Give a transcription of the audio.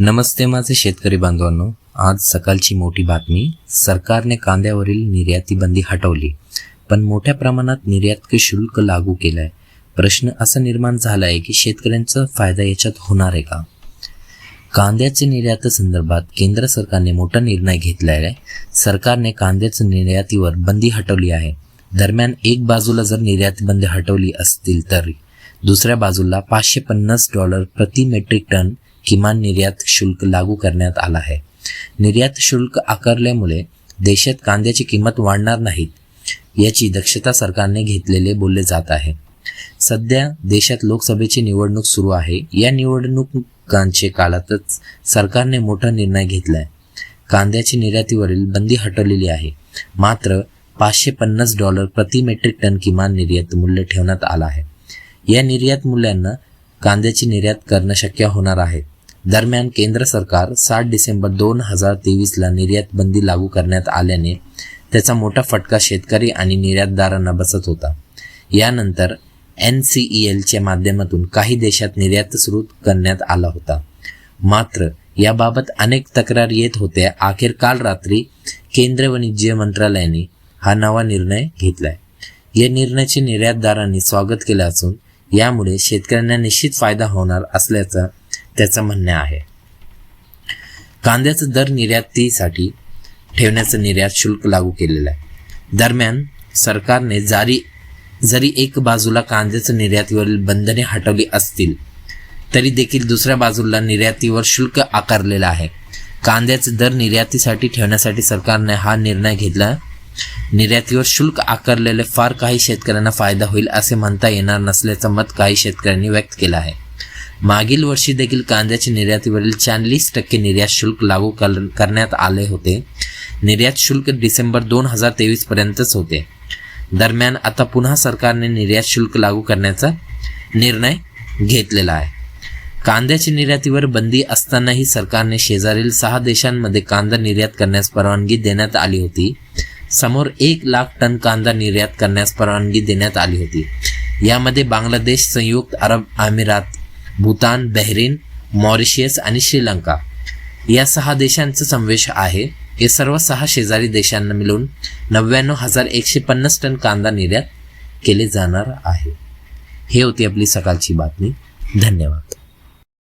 नमस्ते माझे शेतकरी बांधवांनो आज सकाळची मोठी बातमी सरकारने कांद्यावरील निर्याती बंदी हटवली पण मोठ्या प्रमाणात निर्यात शुल्क लागू केलं आहे प्रश्न असा निर्माण झाला आहे की शेतकऱ्यांचा फायदा याच्यात होणार आहे का? कांद्याचे निर्यात संदर्भात केंद्र सरकारने मोठा निर्णय घेतला आहे सरकारने कांद्याच्या निर्यातीवर बंदी हटवली आहे. दरम्यान एक बाजूला जर निर्यात बंदी हटवली असतील तर दुसऱ्या बाजूला पाचशे पन्नास डॉलर प्रति मेट्रिक टन किमान निर्यात शुल्क लागू करण्यात आला आहे. निर्यात शुल्क आकारल्यामुळे देशात कांद्याची किंमत वाढणार नाहीत याची दक्षता सरकारने घेतलेले बोलले जात आहे. सध्या देशात लोकसभेची निवडणूक सुरू आहे. या निवडणुकांचे काळातच सरकारने मोठा निर्णय घेतलाय. कांद्याची निर्यातीवरील बंदी हटवलेली आहे. मात्र पाचशे पन्नास डॉलर प्रति मेट्रिक टन किमान निर्यात मूल्य ठेवण्यात आलं आहे. या निर्यात मूल्यांना कांद्याची निर्यात करणं शक्य होणार आहे. दरम्यान केंद्र सरकार सात डिसेंबर दोन हजार तेवीसला निर्यात बंदी लागू करण्यात आल्याने त्याचा मोठा फटका शेतकरी आणि निर्यातदारांना बसत होता. यानंतर एन सी ई एलच्या माध्यमातून काही देशात निर्यात सुरू करण्यात आला होता. मात्र याबाबत अनेक तक्रार येत होत्या. अखेर काल रात्री केंद्र वाणिज्य मंत्रालयाने हा नवा निर्णय घेतलाय. या निर्णयाचे निर्यातदारांनी स्वागत केलं असून यामुळे शेतकऱ्यांना निश्चित फायदा होणार असल्याचं त्याचं म्हणणं आहे. कांद्याचा दर निर्यातीसाठी ठेवण्याचं निर्यात शुल्क लागू केलेलं आहे. दरम्यान सरकारने जारी जरी एक बाजूला कांद्याचं निर्यातीवरील बंधने हटवली असतील तरी देखील दुसऱ्या बाजूला निर्यातीवर शुल्क आकारलेलं आहे. कांद्याचे दर निर्यातीसाठी ठेवण्यासाठी सरकारने हा निर्णय घेतला. निर्यातीवर शुल्क आकारलेले फार काही शेतकऱ्यांना फायदा होईल असे म्हणता येणार नसल्याचं मत काही शेतकऱ्यांनी व्यक्त केलं आहे. मागील वर्षी देखील कांद्याच्या निर्यातीवरील चाळीस टक्के निर्यात शुल्क लागू कर करण्यात आले होते. निर्यात शुल्क डिसेंबर दोन हजार तेवीस पर्यंतच होते. दरम्यान आता पुन्हा सरकारने निर्यात शुल्क लागू करण्याचा निर्णय घेतलेला आहे. कांद्याच्या निर्यातीवर बंदी असतानाही सरकारने शेजारील सहा देशांमध्ये कांदा निर्यात करण्यास परवानगी देण्यात आली होती. समोर एक लाख टन कांदा निर्यात करण्यास परवानगी देण्यात आली होती. यामध्ये बांगलादेश संयुक्त अरब अमिरात भूतान बहरीन मॉरिशियस आणि श्रीलंका. या सहा देशांचा समावेश आहे. हे सर्व सहा शेजारी देशांना मिळून नव्याण्णव हजार एकशे पन्नास टन कांदा निर्यात केले जाणार आहे. हे होती आपली सकाळची बातमी. धन्यवाद.